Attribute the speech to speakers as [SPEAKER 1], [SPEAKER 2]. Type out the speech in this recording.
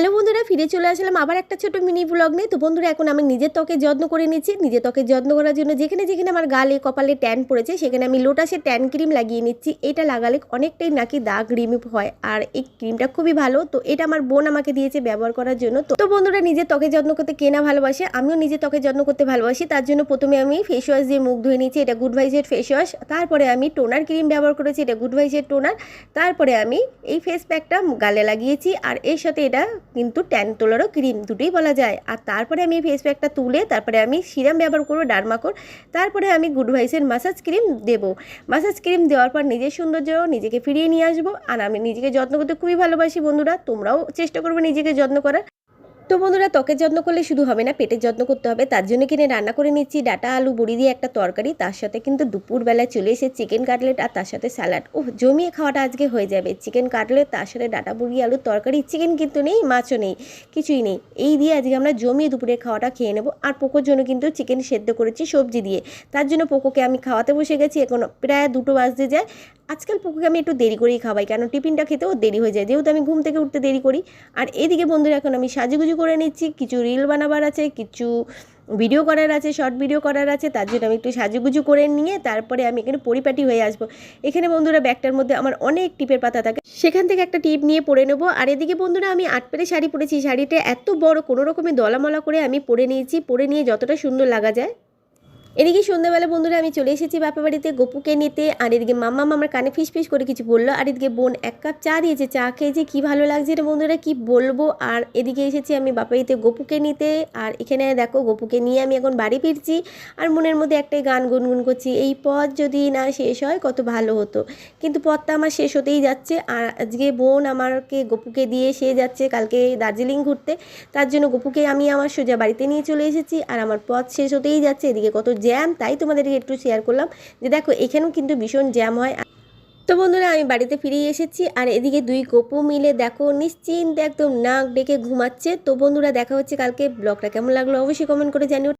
[SPEAKER 1] Hello বন্ধুরা, ফিরে চলে আসলাম আবার একটা ছোট মিনি ব্লগ নিয়ে। তো বন্ধুরা, এখন আমি নিজের ত্বকের যত্ন করে নিচ্ছি। নিজের ত্বকের যত্ন করার জন্য যেখানে যেখানে আমার গালে, কপালে ট্যান পড়েছে, সেখানে আমি লোটাসের ট্যান ক্রিম লাগিয়ে নিচ্ছি। এটা লাগালে অনেকটাই নাকি দাগ রিমুভ হয় আর এই ক্রিমটা খুবই ভালো। তো এটা আমার বোন আমাকে দিয়েছে ব্যবহার করার জন্য। তো বন্ধুরা, নিজের ত্বকের যত্ন করতে কেনা ভালোবাসে? আমিও নিজের ত্বকের যত্ন করতে ভালোবাসি। তার জন্য প্রথমে আমি ফেস ওয়াশ দিয়ে মুখ ধুয়ে নিচ্ছি। এটা গুড ভাইজের ফেস ওয়াশ তারপরে আমি টোনার ক্রিম ব্যবহার করেছি। এটা গুড ভাইজের টোনার তারপরে আমি এই ফেস প্যাকটা গালে লাগিয়েছি। আর এর সাথে এটা কিন্তু ট্যান তোলারও ক্রিম দুটোই বলা যায়। আর তারপরে আমি ফেস প্যাকটা তুলে তারপরে আমি সিরাম ব্যবহার করব ডারমাকোর তারপরে আমি গুড ভাইসের মাসাজ ক্রিম দেব। মাসাজ ক্রিম দেওয়ার পর নিজের সৌন্দর্য নিজেকে ফিরিয়ে নিয়ে আসব। আর আমি নিজেকে যত্ন করতে খুবই ভালোবাসি বন্ধুরা, তোমরাও চেষ্টা করবে নিজেকে যত্ন করার। তো বন্ধুরা ত্বকের যত্ন করলে শুধু হবে না, পেটের যত্ন করতে হবে। তার জন্য কিনে রান্না করে নিচ্ছি ডাটা, আলু, বড়ি দিয়ে একটা তরকারি। তার সাথে কিন্তু দুপুরবেলায় চলে এসে চিকেন কাটলেট আর তার সাথে স্যালাড। ও জমিয়ে খাওয়াটা আজকে হয়ে যাবে। চিকেন কাটলেট, তার সাথে ডাটা, বড়ি আলুর তরকারি, চিকেন কিন্তু নেই, মাছও নেই, কিছুই নেই। এই দিয়ে আজকে আমরা জমিয়ে দুপুরের খাওয়াটা খেয়ে নেব। আর পোকোর জন্য কিন্তু চিকেন সেদ্ধ করেছি সবজি দিয়ে। তার জন্য পোকোকে আমি খাওয়াতে বসে গেছি। এখন প্রায় দুটো বাজতে যায়। আজকাল পুকুকে আমি একটু দেরি করেই খাওয়াই, কেন টিফিনটা খেতেও দেরি হয়ে যায়। যেহেতু আমি ঘুম থেকে উঠতে দেরি করি। আর এদিকে বন্ধুরা, এখন আমি সাজুগুজু করে নিচ্ছি। কিছু রিল বানাবার আছে, কিছু ভিডিও করার আছে, শর্ট ভিডিও করার আছে। তার জন্য আমি একটু সাজুগুজু করে নিয়ে তারপরে আমি এখানে পরিপাটি হয়ে আসব। এখানে বন্ধুরা, ব্যাগটার মধ্যে আমার অনেক টিপের পাতা থাকে। সেখান থেকে একটা টিপ নিয়ে পরে নেব। আর এদিকে বন্ধুরা, আমি আট পেরে শাড়ি পরেছি। শাড়িটা এত বড়, কোনো রকমের দলামলা করে আমি পরে নিয়েছি। পরে নিয়ে যতটা সুন্দর লাগা যায়। এদিকে সন্ধ্যাবেলা বন্ধুরা, আমি চলে এসেছি বাপা বাড়িতে গপুকে নিতে। আর এদিকে মাম্মা আমার কানে ফিস ফিস করে কিছু বলল। আর এদিকে বোন এক কাপ চা দিয়েছে। চা খেয়েছে কী ভালো লাগছে এটা বন্ধুরা, কি বলব? আর এদিকে এসেছি আমি বাপা বাড়িতে গপুকে নিতে। আর এখানে দেখো, গপুকে নিয়ে আমি এখন বাড়ি ফিরছি। আর মনের মধ্যে একটাই গান গুনগুন করছি, এই পথ যদি না শেষ হয়, কত ভালো হতো। কিন্তু পথটা আমার শেষ হতেই যাচ্ছে। আর আজকে বোন আমাকে গপুকে দিয়ে সে যাচ্ছে কালকে দার্জিলিং ঘুরতে। তার জন্য গপুকে আমি আমার সোজা বাড়িতে নিয়ে চলে এসেছি। আর আমার পথ শেষ হতেই যাচ্ছে। এদিকে কত জ্যাম তাই তোমাদেরকে একটু শেয়ার করলাম যে দেখো, এখানেও কিন্তু ভীষণ জ্যাম হয়। তো বন্ধুরা, আমি বাড়িতে ফিরে এসেছি আর এদিকে দুই গোপু মিলে দেখো, নিশ্চিন্তে একদম নাক ডেকে ঘুমাচ্ছে। তো বন্ধুরা, দেখা হচ্ছে কালকে ব্লগটা। কেমন লাগল অবশ্যই কমেন্ট করে জানিও।